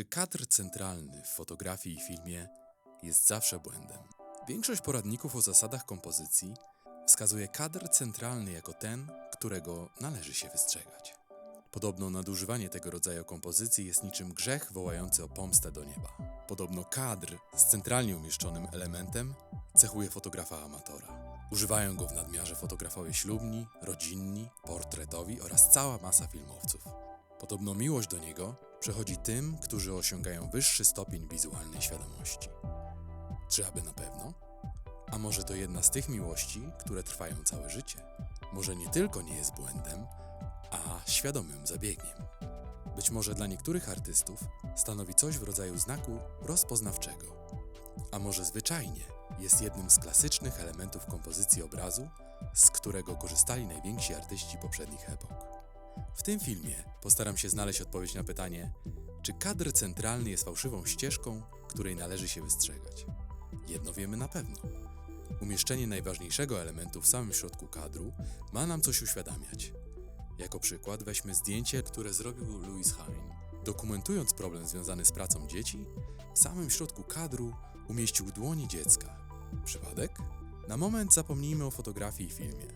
Czy kadr centralny w fotografii i filmie jest zawsze błędem? Większość poradników o zasadach kompozycji wskazuje kadr centralny jako ten, którego należy się wystrzegać. Podobno nadużywanie tego rodzaju kompozycji jest niczym grzech wołający o pomstę do nieba. Podobno kadr z centralnie umieszczonym elementem cechuje fotografa amatora. Używają go w nadmiarze fotografowie ślubni, rodzinni, portretowi oraz cała masa filmowców. Podobno miłość do niego przechodzi tym, którzy osiągają wyższy stopień wizualnej świadomości. Czy aby na pewno? A może to jedna z tych miłości, które trwają całe życie? Może nie tylko nie jest błędem, a świadomym zabiegiem. Być może dla niektórych artystów stanowi coś w rodzaju znaku rozpoznawczego, a może zwyczajnie jest jednym z klasycznych elementów kompozycji obrazu, z którego korzystali najwięksi artyści poprzednich epok. W tym filmie postaram się znaleźć odpowiedź na pytanie, czy kadr centralny jest fałszywą ścieżką, której należy się wystrzegać. Jedno wiemy na pewno. Umieszczenie najważniejszego elementu w samym środku kadru ma nam coś uświadamiać. Jako przykład weźmy zdjęcie, które zrobił Louis Harin. Dokumentując problem związany z pracą dzieci, w samym środku kadru umieścił dłonie dziecka. Przypadek? Na moment zapomnijmy o fotografii i filmie.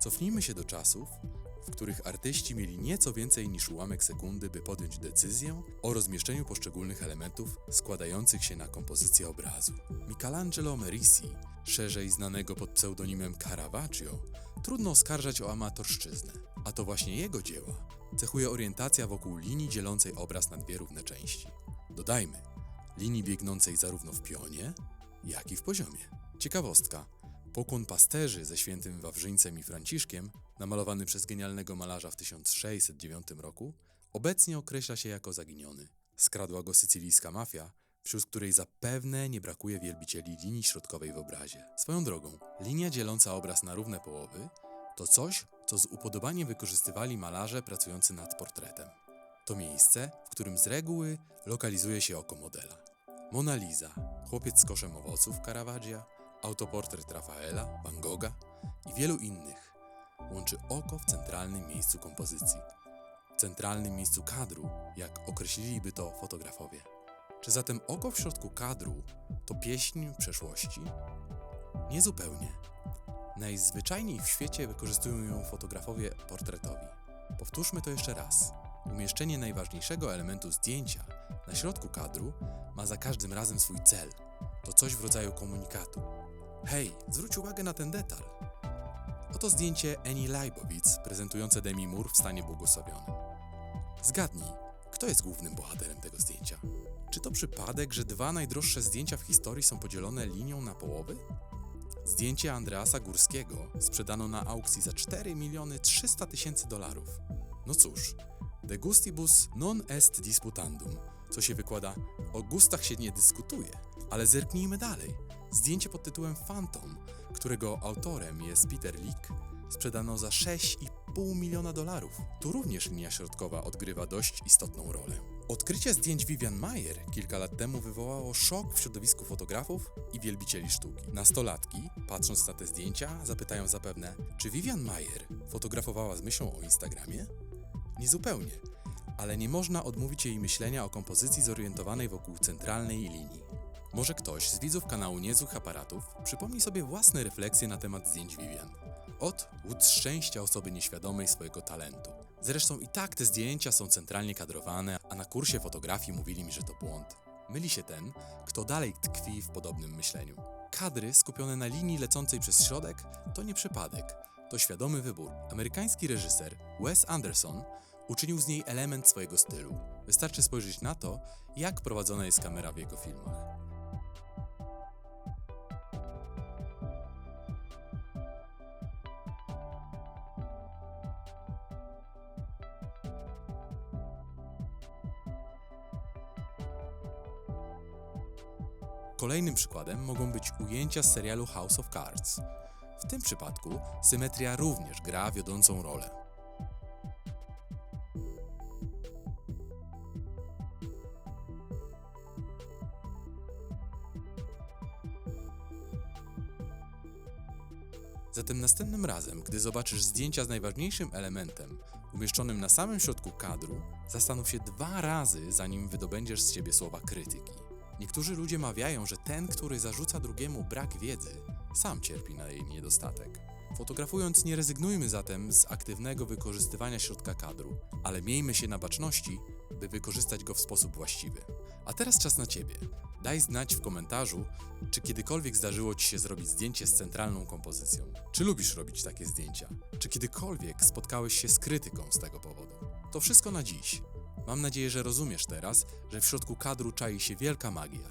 Cofnijmy się do czasów, w których artyści mieli nieco więcej niż ułamek sekundy, by podjąć decyzję o rozmieszczeniu poszczególnych elementów składających się na kompozycję obrazu. Michelangelo Merisi, szerzej znanego pod pseudonimem Caravaggio, trudno oskarżać o amatorszczyznę, a to właśnie jego dzieła cechuje orientacja wokół linii dzielącej obraz na dwie równe części. Dodajmy, linii biegnącej zarówno w pionie, jak i w poziomie. Ciekawostka. Pokłon pasterzy ze świętym Wawrzyńcem i Franciszkiem, namalowany przez genialnego malarza w 1609 roku, obecnie określa się jako zaginiony. Skradła go sycylijska mafia, wśród której zapewne nie brakuje wielbicieli linii środkowej w obrazie. Swoją drogą, linia dzieląca obraz na równe połowy to coś, co z upodobaniem wykorzystywali malarze pracujący nad portretem. To miejsce, w którym z reguły lokalizuje się oko modela. Mona Lisa, chłopiec z koszem owoców Caravaggia, autoportret Rafaela, Van Gogha i wielu innych łączy oko w centralnym miejscu kompozycji, centralnym miejscu kadru, jak określiliby to fotografowie. Czy zatem oko w środku kadru to pieśń przeszłości? Niezupełnie. Najzwyczajniej w świecie wykorzystują ją fotografowie portretowi. Powtórzmy to jeszcze raz. Umieszczenie najważniejszego elementu zdjęcia na środku kadru ma za każdym razem swój cel. To coś w rodzaju komunikatu. Hej, zwróć uwagę na ten detal. Oto zdjęcie Annie Leibovitz prezentujące Demi Moore w stanie błogosławionym. Zgadnij, kto jest głównym bohaterem tego zdjęcia? Czy to przypadek, że dwa najdroższe zdjęcia w historii są podzielone linią na połowy? Zdjęcie Andreasa Górskiego sprzedano na aukcji za 4 miliony 300 tysięcy dolarów. No cóż, de gustibus non est disputandum, co się wykłada o gustach się nie dyskutuje. Ale zerknijmy dalej. Zdjęcie pod tytułem Phantom, którego autorem jest Peter Leak, sprzedano za 6,5 miliona dolarów. Tu również linia środkowa odgrywa dość istotną rolę. Odkrycie zdjęć Vivian Mayer kilka lat temu wywołało szok w środowisku fotografów i wielbicieli sztuki. Nastolatki, patrząc na te zdjęcia, zapytają zapewne, czy Vivian Mayer fotografowała z myślą o Instagramie? Niezupełnie, ale nie można odmówić jej myślenia o kompozycji zorientowanej wokół centralnej linii. Może ktoś z widzów kanału Niezłych Aparatów przypomni sobie własne refleksje na temat zdjęć Vivian. Od łód szczęścia osoby nieświadomej swojego talentu. Zresztą i tak te zdjęcia są centralnie kadrowane, a na kursie fotografii mówili mi, że to błąd. Myli się ten, kto dalej tkwi w podobnym myśleniu. Kadry skupione na linii lecącej przez środek to nie przypadek, to świadomy wybór. Amerykański reżyser Wes Anderson uczynił z niej element swojego stylu. Wystarczy spojrzeć na to, jak prowadzona jest kamera w jego filmach. Kolejnym przykładem mogą być ujęcia z serialu House of Cards. W tym przypadku symetria również gra wiodącą rolę. Zatem następnym razem, gdy zobaczysz zdjęcia z najważniejszym elementem umieszczonym na samym środku kadru, zastanów się dwa razy, zanim wydobędziesz z siebie słowa krytyki. Niektórzy ludzie mawiają, że ten, który zarzuca drugiemu brak wiedzy, sam cierpi na jej niedostatek. Fotografując, nie rezygnujmy zatem z aktywnego wykorzystywania środka kadru, ale miejmy się na baczności, by wykorzystać go w sposób właściwy. A teraz czas na Ciebie. Daj znać w komentarzu, czy kiedykolwiek zdarzyło Ci się zrobić zdjęcie z centralną kompozycją. Czy lubisz robić takie zdjęcia? Czy kiedykolwiek spotkałeś się z krytyką z tego powodu? To wszystko na dziś. Mam nadzieję, że rozumiesz teraz, że w środku kadru czai się wielka magia.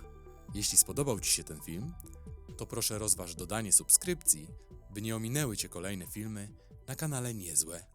Jeśli spodobał Ci się ten film, to proszę rozważ dodanie subskrypcji, by nie ominęły Cię kolejne filmy na kanale Niezłe.